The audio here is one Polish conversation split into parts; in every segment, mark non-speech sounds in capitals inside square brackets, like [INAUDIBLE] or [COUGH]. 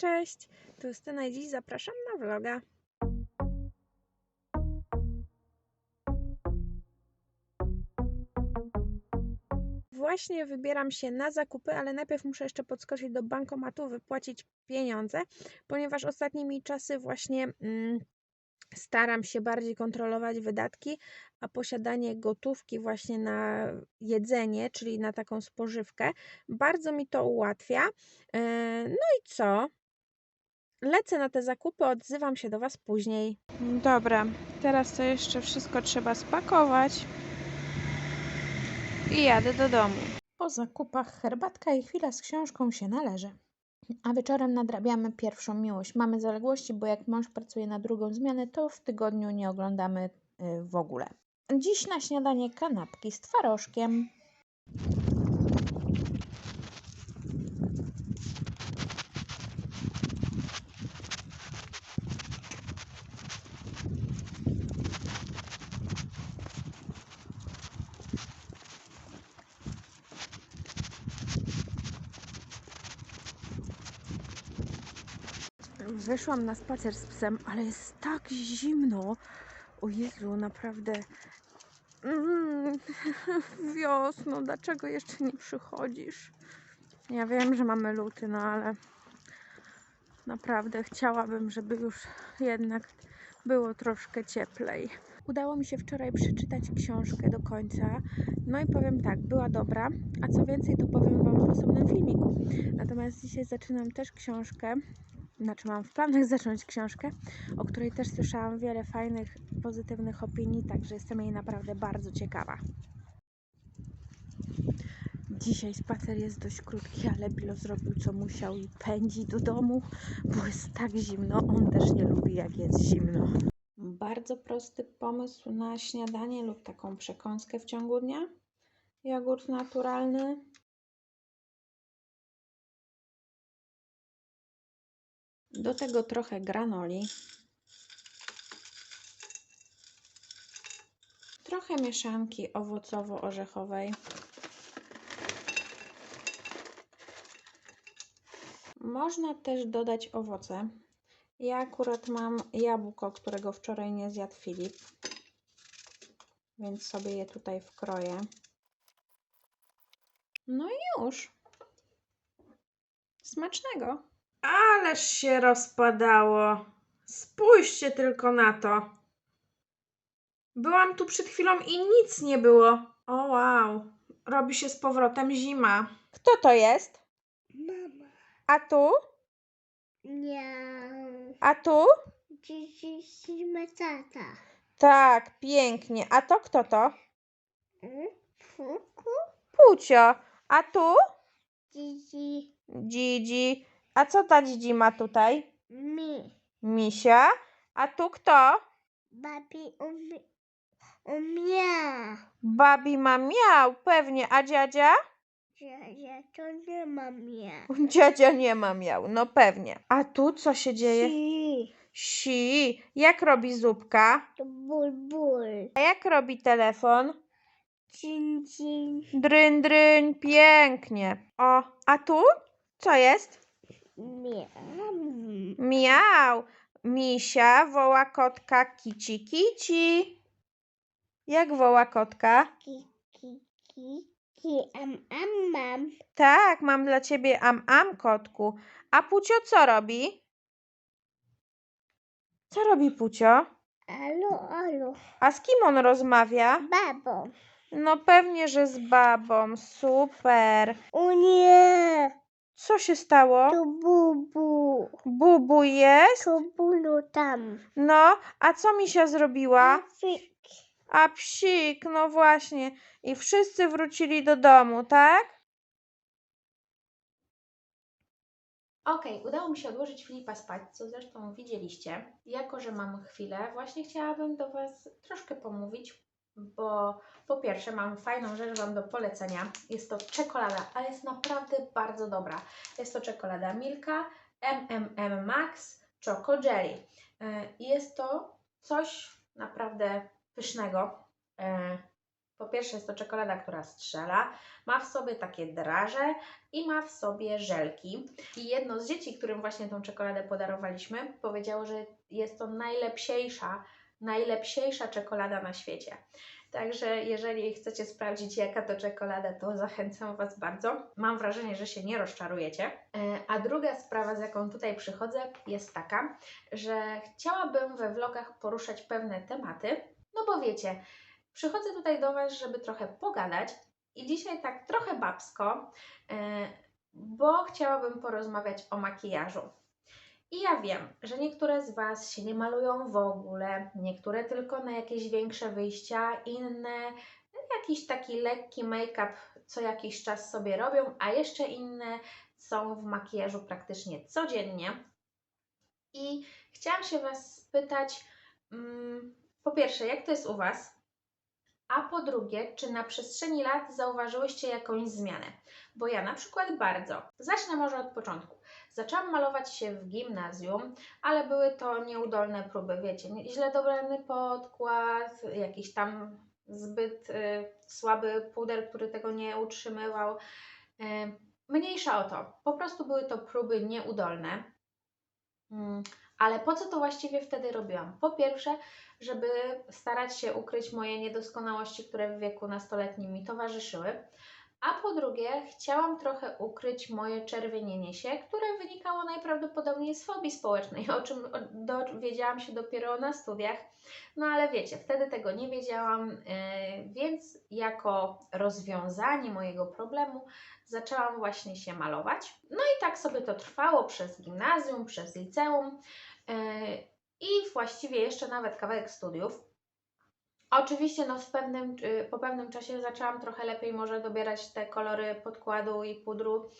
cześć! Tu Justyna i dziś zapraszam na vloga. Właśnie wybieram się na zakupy, ale najpierw muszę jeszcze podskoczyć do bankomatu, wypłacić pieniądze, ponieważ ostatnimi czasy właśnie mm, staram się bardziej kontrolować wydatki, a posiadanie gotówki właśnie na jedzenie, czyli na taką spożywkę, bardzo mi to ułatwia. E, No i co? Lecę na te zakupy, odzywam się do Was później. Dobra, teraz to jeszcze wszystko trzeba spakować i jadę do domu. Po zakupach herbatka i chwila z książką się należy. A wieczorem nadrabiamy pierwszą miłość. Mamy zaległości, bo jak mąż pracuje na drugą zmianę, to w tygodniu nie oglądamy y, w ogóle. Dziś na śniadanie kanapki z twarożkiem. Wyszłam na spacer z psem, ale jest tak zimno. O Jezu, naprawdę. Mm, [LAUGHS] Wiosno, dlaczego jeszcze nie przychodzisz? Ja wiem, że mamy luty, no ale naprawdę chciałabym, żeby już jednak było troszkę cieplej. Udało mi się wczoraj przeczytać książkę do końca. No i powiem tak, była dobra, a co więcej, to powiem Wam w osobnym filmiku. Natomiast dzisiaj zaczynam też książkę, znaczy mam w planach zacząć książkę, o której też słyszałam wiele fajnych, pozytywnych opinii, także jestem jej naprawdę bardzo ciekawa. Dzisiaj spacer jest dość krótki, ale Bilo zrobił co musiał i pędzi do domu, bo jest tak zimno. On też nie lubi, jak jest zimno. Bardzo prosty pomysł na śniadanie lub taką przekąskę w ciągu dnia. Jogurt naturalny, Do tego trochę granoli. Trochę mieszanki owocowo-orzechowej. Można też dodać owoce. Ja akurat mam jabłko, którego wczoraj nie zjadł Filip, więc sobie je tutaj wkroję. No i już. Smacznego! Ależ się rozpadało. Spójrzcie tylko na to. Byłam tu przed chwilą i nic nie było. O wow, robi się z powrotem zima. Kto to jest? Mama. A tu? Nie. A tu? Dziś ma tata. Tak, pięknie. A to kto to? Mm? Fuku? Pucio. A tu? Dziś Dzidzi. A co ta dzidzi ma tutaj? mi. Misia. A tu kto? Babi umie. Umie. Babi ma miał, pewnie. A dziadzia? Ja to nie mam ja. [LAUGHS] Dziadzia nie ma miał, no pewnie. A tu co się dzieje? Si. Si. Jak robi zupka? To ból, ból. A jak robi telefon? Cin, cin. Dryn, dryn, pięknie. O, a tu? Co jest? Miał. Misia woła kotka kici kici. Jak woła kotka? Am, am, mam. Tak, mam dla ciebie am am kotku. A Pucio co robi? Co robi Pucio? Alo, alo. A z kim on rozmawia? Babo. No pewnie, że z babą. Super. O nie. Co się stało? To bubu. Bubu jest? To bulu tam. No, a co Misia zrobiła? Afik. A psik, no właśnie. I wszyscy wrócili do domu, tak? Okej, udało mi się odłożyć Filipa spać, co zresztą widzieliście. Jako, że mam chwilę, właśnie chciałabym do Was troszkę pomówić, bo po pierwsze mam fajną rzecz Wam do polecenia. Jest to czekolada, ale jest naprawdę bardzo dobra. Jest to czekolada Milka MMM Max Choco Jelly. Yy, Jest to coś naprawdę pysznego. E, Po pierwsze jest to czekolada, która strzela, ma w sobie takie draże i ma w sobie żelki. I jedno z dzieci, którym właśnie tą czekoladę podarowaliśmy, powiedziało, że jest to najlepsiejsza, najlepsiejsza czekolada na świecie. Także jeżeli chcecie sprawdzić, jaka to czekolada, to zachęcam Was bardzo. Mam wrażenie, że się nie rozczarujecie. E, A druga sprawa, z jaką tutaj przychodzę, jest taka, że chciałabym we vlogach poruszać pewne tematy, no bo wiecie, przychodzę tutaj do Was, żeby trochę pogadać i dzisiaj tak trochę babsko, e, bo chciałabym porozmawiać o makijażu. I ja wiem, że niektóre z Was się nie malują w ogóle, niektóre tylko na jakieś większe wyjścia, inne jakiś taki lekki make-up co jakiś czas sobie robią, a jeszcze inne są w makijażu praktycznie codziennie. I chciałam się Was spytać, mm, po pierwsze, jak to jest u Was? A po drugie, czy na przestrzeni lat zauważyłyście jakąś zmianę? Bo ja na przykład bardzo. Zacznę może od początku. Zaczęłam malować się w gimnazjum, ale były to nieudolne próby, wiecie, źle dobrany podkład, jakiś tam zbyt y, słaby puder, który tego nie utrzymywał. Y, mniejsza o to. Po prostu były to próby nieudolne. Mm, ale po co to właściwie wtedy robiłam? Po pierwsze, żeby starać się ukryć moje niedoskonałości, które w wieku nastoletnim mi towarzyszyły. A po drugie, chciałam trochę ukryć moje czerwienienie się, które wynikało najprawdopodobniej z fobii społecznej, o czym dowiedziałam się dopiero na studiach. No ale wiecie, wtedy tego nie wiedziałam, yy, więc jako rozwiązanie mojego problemu zaczęłam właśnie się malować. No i tak sobie to trwało przez gimnazjum, przez liceum yy, i właściwie jeszcze nawet kawałek studiów. Oczywiście no w pewnym, y, po pewnym czasie zaczęłam trochę lepiej może dobierać te kolory podkładu i pudru.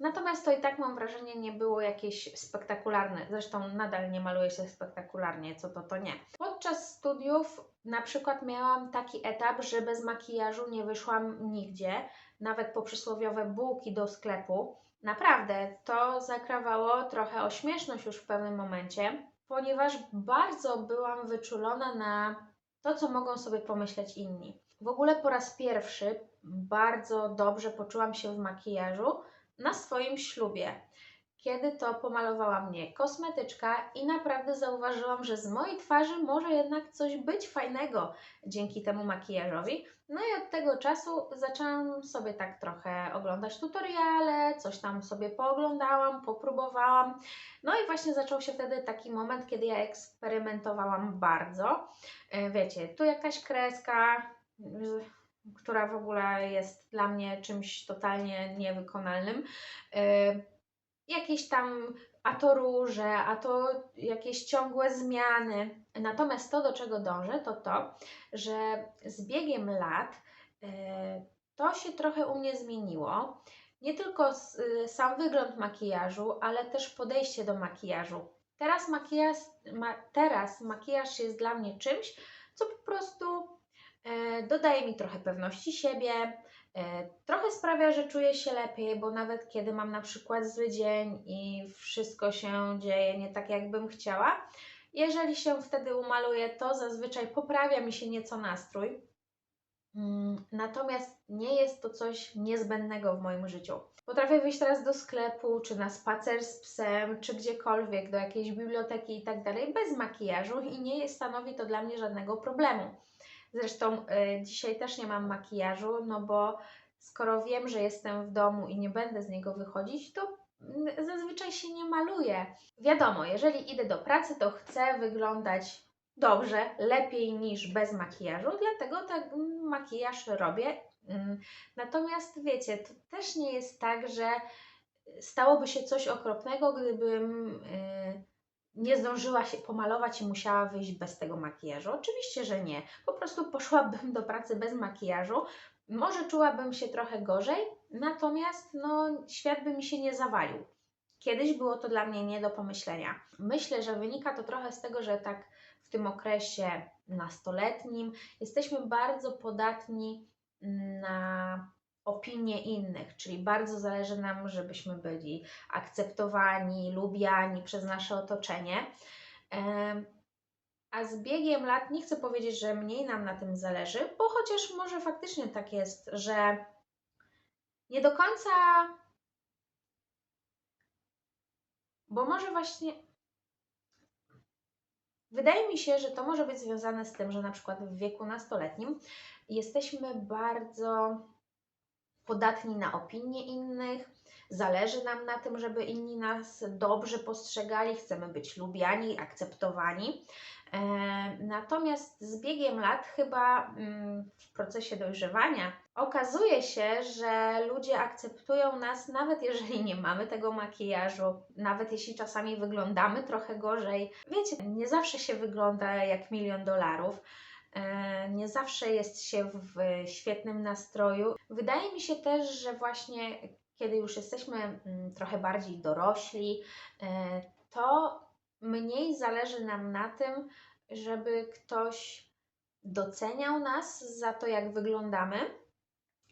Natomiast to i tak mam wrażenie nie było jakieś spektakularne. Zresztą nadal nie maluję się spektakularnie, co to to nie. Podczas studiów na przykład miałam taki etap, że bez makijażu nie wyszłam nigdzie, nawet po przysłowiowe bułki do sklepu. Naprawdę, to zakrawało trochę o śmieszność już w pewnym momencie, ponieważ bardzo byłam wyczulona na to, co mogą sobie pomyśleć inni. W ogóle po raz pierwszy bardzo dobrze poczułam się w makijażu na swoim ślubie, kiedy to pomalowała mnie kosmetyczka i naprawdę zauważyłam, że z mojej twarzy może jednak coś być fajnego dzięki temu makijażowi. No i od tego czasu zaczęłam sobie tak trochę oglądać tutoriale, coś tam sobie pooglądałam, popróbowałam. No i właśnie zaczął się wtedy taki moment, kiedy ja eksperymentowałam bardzo. E, Wiecie, tu jakaś kreska, która w ogóle jest dla mnie czymś totalnie niewykonalnym. E, Jakieś tam, a to róże, a to jakieś ciągłe zmiany. Natomiast to, do czego dążę, to to, że z biegiem lat e, to się trochę u mnie zmieniło. Nie tylko y, sam wygląd makijażu, ale też podejście do makijażu. Teraz makijaż, ma, teraz makijaż jest dla mnie czymś, co po prostu e, dodaje mi trochę pewności siebie, e, trochę sprawia, że czuję się lepiej, bo nawet kiedy mam na przykład zły dzień i wszystko się dzieje nie tak, jakbym chciała, jeżeli się wtedy umaluję, to zazwyczaj poprawia mi się nieco nastrój. Mm, Natomiast nie jest to coś niezbędnego w moim życiu. Potrafię wyjść teraz do sklepu, czy na spacer z psem, czy gdziekolwiek, do jakiejś biblioteki i tak dalej, bez makijażu i nie stanowi to dla mnie żadnego problemu. Zresztą y, dzisiaj też nie mam makijażu, no bo skoro wiem, że jestem w domu i nie będę z niego wychodzić, to mm, zazwyczaj się nie maluję. Wiadomo, jeżeli idę do pracy, to chcę wyglądać dobrze, lepiej niż bez makijażu, dlatego tak mm, makijaż robię. Mm, Natomiast wiecie, to też nie jest tak, że stałoby się coś okropnego, gdybym y, nie zdążyła się pomalować i musiała wyjść bez tego makijażu. Oczywiście, że nie. Po prostu poszłabym do pracy bez makijażu. Może czułabym się trochę gorzej, natomiast no, świat by mi się nie zawalił. Kiedyś było to dla mnie nie do pomyślenia. Myślę, że wynika to trochę z tego, że tak w tym okresie nastoletnim jesteśmy bardzo podatni na opinie innych, czyli bardzo zależy nam, żebyśmy byli akceptowani, lubiani przez nasze otoczenie. A z biegiem lat nie chcę powiedzieć, że mniej nam na tym zależy, bo chociaż może faktycznie tak jest, że nie do końca. Bo może właśnie. Wydaje mi się, że to może być związane z tym, że na przykład w wieku nastoletnim jesteśmy bardzo podatni na opinie innych, zależy nam na tym, żeby inni nas dobrze postrzegali, chcemy być lubiani, akceptowani. E, Natomiast z biegiem lat, chyba mm, w procesie dojrzewania, okazuje się, że ludzie akceptują nas, nawet jeżeli nie mamy tego makijażu, nawet jeśli czasami wyglądamy trochę gorzej. Wiecie, nie zawsze się wygląda jak milion dolarów. E, Nie zawsze jest się w świetnym nastroju. Wydaje mi się też, że właśnie kiedy już jesteśmy mm, trochę bardziej dorośli, e, to mniej zależy nam na tym, żeby ktoś doceniał nas za to, jak wyglądamy.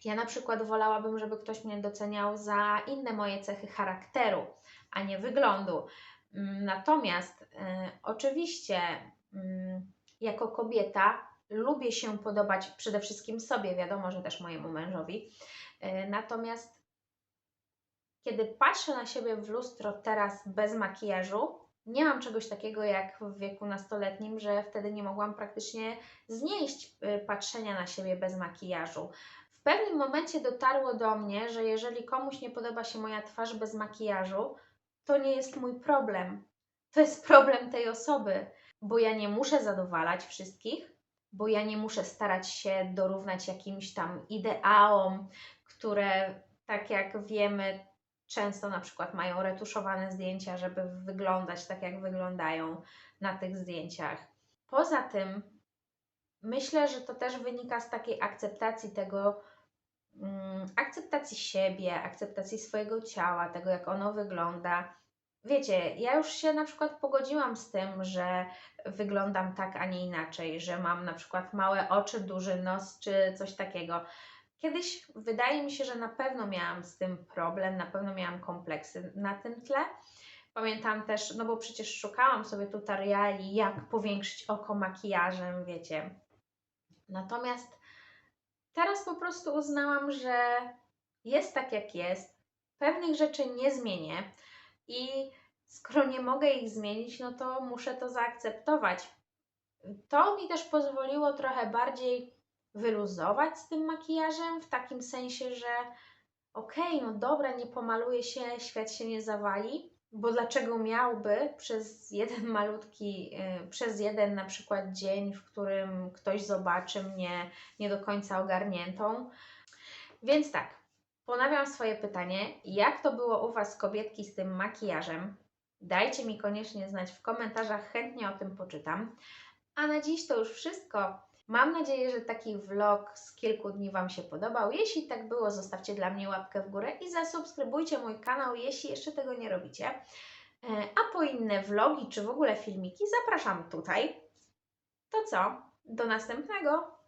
Ja na przykład wolałabym, żeby ktoś mnie doceniał za inne moje cechy charakteru, a nie wyglądu. Mm, Natomiast e, oczywiście, mm, jako kobieta, lubię się podobać przede wszystkim sobie, wiadomo, że też mojemu mężowi. E, Natomiast kiedy patrzę na siebie w lustro teraz bez makijażu, nie mam czegoś takiego jak w wieku nastoletnim, że wtedy nie mogłam praktycznie znieść y, patrzenia na siebie bez makijażu. W pewnym momencie dotarło do mnie, że jeżeli komuś nie podoba się moja twarz bez makijażu, to nie jest mój problem. To jest problem tej osoby, bo ja nie muszę zadowalać wszystkich, bo ja nie muszę starać się dorównać jakimś tam ideałom, które, tak jak wiemy, często na przykład mają retuszowane zdjęcia, żeby wyglądać tak, jak wyglądają na tych zdjęciach. Poza tym, myślę, że to też wynika z takiej akceptacji tego, mm, akceptacji siebie, akceptacji swojego ciała, tego, jak ono wygląda. Wiecie, ja już się na przykład pogodziłam z tym, że wyglądam tak, a nie inaczej, że mam na przykład małe oczy, duży nos czy coś takiego. Kiedyś wydaje mi się, że na pewno miałam z tym problem, na pewno miałam kompleksy na tym tle. Pamiętam też, no bo przecież szukałam sobie tutoriali, jak powiększyć oko makijażem, wiecie. Natomiast teraz po prostu uznałam, że jest tak jak jest, pewnych rzeczy nie zmienię i skoro nie mogę ich zmienić, no to muszę to zaakceptować. To mi też pozwoliło trochę bardziej wyluzować z tym makijażem, w takim sensie, że okej, okay, no dobra, nie pomaluję się, świat się nie zawali, bo dlaczego miałby przez jeden malutki, yy, przez jeden na przykład dzień, w którym ktoś zobaczy mnie nie do końca ogarniętą. Więc tak, ponawiam swoje pytanie, jak to było u Was kobietki z tym makijażem? Dajcie mi koniecznie znać w komentarzach, chętnie o tym poczytam. A na dziś to już wszystko. Mam nadzieję, że taki vlog z kilku dni Wam się podobał. Jeśli tak było, zostawcie dla mnie łapkę w górę i zasubskrybujcie mój kanał, jeśli jeszcze tego nie robicie. E, a po inne vlogi czy w ogóle filmiki zapraszam tutaj. To co? Do następnego.